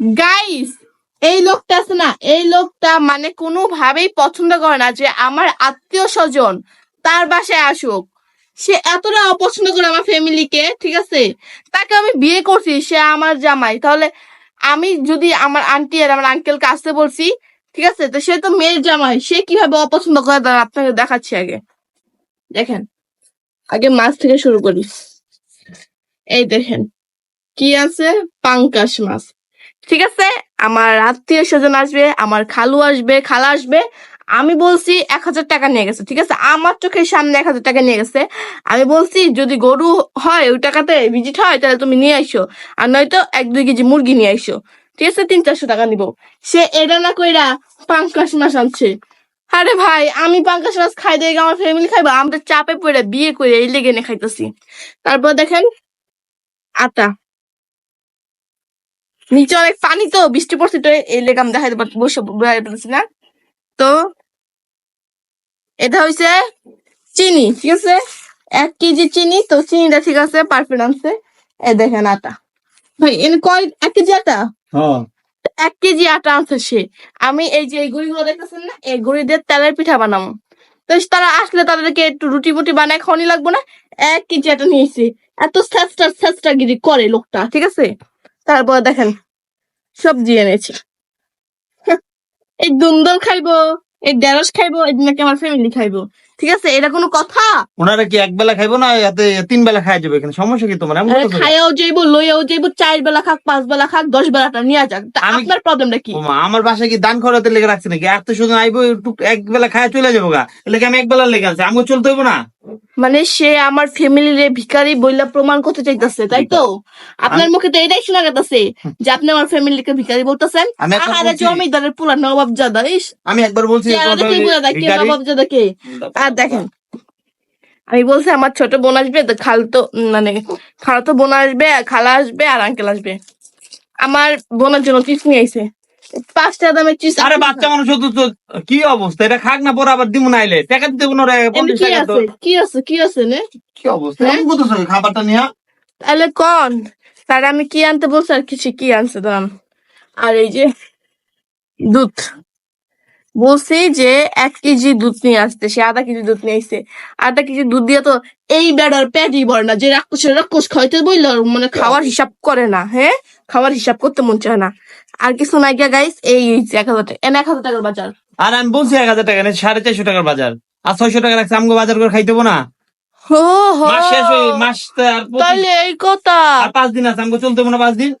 Guys এই লোকটা আছে না, এই লোকটা মানে কোনোভাবেই পছন্দ করে না যে আমার আত্মীয় স্বজন তার বাসায় আসুক। সে এতটা অপছন্দ করে আমার ফ্যামিলিকে, ঠিক আছে? তাকে আমি বিয়ে করছি, সে আমার জামাই। তাহলে আমি যদি আমার আন্টি আর আমার আঙ্কেলকে আসতে বলছি, ঠিক আছে? তো সে তো মেয়ের জামাই, সে কীভাবে অপছন্দ করে দাঁড়া আপনাকে দেখাচ্ছি আগে। দেখেন, আগে মাছ থেকে শুরু করি। এই দেখেন, কি আছে? পাঙ্কাশ মাছ। ঠিক আছে? আমার আত্মীয় স্বজন আসবে, আমার খালু আসবে, খালা আসবে। আমি বলছি এক হাজার টাকা নিয়ে গেছে, ঠিক আছে? আমার চোখের সামনে এক হাজার টাকা নিয়ে গেছে। আমি বলছি, যদি গরু হয়, ওই টাকাতে ভিজিট হয়, তাহলে তুমি নিয়ে আইসো। আর নয়তো এক দুই কেজি মুরগি নিয়ে আইসো। ঠিক আছে? তিন চারশো টাকা নিব। সে এটা না কইরা পাঙ্কাশ মাছ আনছে। আরে ভাই, আমি পাঙ্কাশ মাছ খাই দিয়ে আমার ফ্যামিলি খাইবো, আমরা চাপে পড়ে বিয়ে করে এই লেগে এনে খাইতেছি। তারপর দেখেন, আটা। নিচে অনেক পানি তো বৃষ্টি পড়ছে তো এই লেগে আমি দেখাইতে বসে বেড়াইতে পারছি না। তো এটা হইছে চিনি ঠিক আছে? এক কেজি চিনি তো চিনিটা ঠিক আছে পারফেক্ট আনছে। এই দেখেন আটা। ভাই এনে কয় এক কেজি আটা? হ্যাঁ। এক কেজি আটা আনছে সে। আমি এই যে এই গুড়িগুলো দেখতেছেন না এই গুড়ি দিয়ে তেলের পিঠা বানাবো। তো তারা আসলে তাদেরকে একটু রুটি মুটি বানায় খাওয়ানি লাগবো না। এক কেজি আটা নিয়েছি। এত স্যাস্টা স্যাস্টা করে লোকটা ঠিক আছে? তারপর দেখেন সবজি এনেছি। এই দুন্দল খাইবো এই ঢেঁড়স খাইবো এই নাকি আমার ফ্যামিলি খাইবো। ঠিক আছে এটা কোনো কথা? ওনারা কি এক বেলা খাইবো না এতে তিন বেলা খাওয়া যাবে এখানে? সমস্যা কি তোমার? এমন। খাইয়াও যাইবো লইয়াও যাইবো চার বেলা খাক পাঁচ বেলা খাক দশ বেলাটা নিয়ে যাক। আপনার প্রবলেমটা কি? আমার বাসায় কি দান খরাতে লেগে রাখছে নাকি? এত শুধু আইবো একটু এক বেলা খায় চলে যাব গা। এলে আমি এক বেলা লেগে আছে? আমাকে চলতে হইবো না? মানে সে আমার ফ্যামিলির ভিখারি বইলা প্রমাণ করতে চাইতেছে তাই তো? আপনার মুখে তো এটাই শোনা গেছে যে আপনি আমার ফ্যামিলিকে ভিখারি বলতেছেন। বলছি। জমিদারের পোলা নবাব জাদা ইস। আমি একবার বলছি নবাব জাদা কে আর দেখেন আমি বলছি আমার ছোট বোন আসবে তো খাল তো মানে খালা তো বোন আসবে খালা আসবে আর আঙ্কেল আসবে। আমার বোনের জন্য চিপস নিয়ে আইছে। পাঁচটা দামের চিপস আরে বাচ্চা মানুষ তো কি অবস্থা? এটা খাক না পরে আবার দিমু নাইলে। টাকা দিতে কোনো কি আছে? কি আছে কি আছে নে? কি অবস্থা? খাবারটা নিয়ে। তাহলে কোন? তাহলে আমি কি আনতে বলছি আর কিছু কি আনছে দাম আর এই যে দুধ। বলছি যে এক কেজি দুধ নিয়ে আসতে সে আধা কেজি দুধ নিয়ে আসছে আধা কেজি দুধ দিয়ে তো এই বেড়ার পেটই ভরে না। যে রাক্ষসের রাক্ষস খাইতে বইল মানে খাওয়ার হিসাব করে না হ্যাঁ? খাওয়ার হিসাব করতে মন চায় না। আর কিছু নাই গিয়া গাইস এই এক হাজার টাকা। এনে এক হাজার টাকার বাজার। আর আমি বলছি এক হাজার টাকা সাড়ে চারশো টাকার বাজার। আর ছয়শো টাকা রাখছে আমাকে বাজার করে খাইতে হব না। হো হো। মাস শেষ হয়ে মাস তো আর পঁচিশ- তাহলে এই কথা। আর পাঁচ দিন আছে আমাকে চলতে না পাঁচ দিন।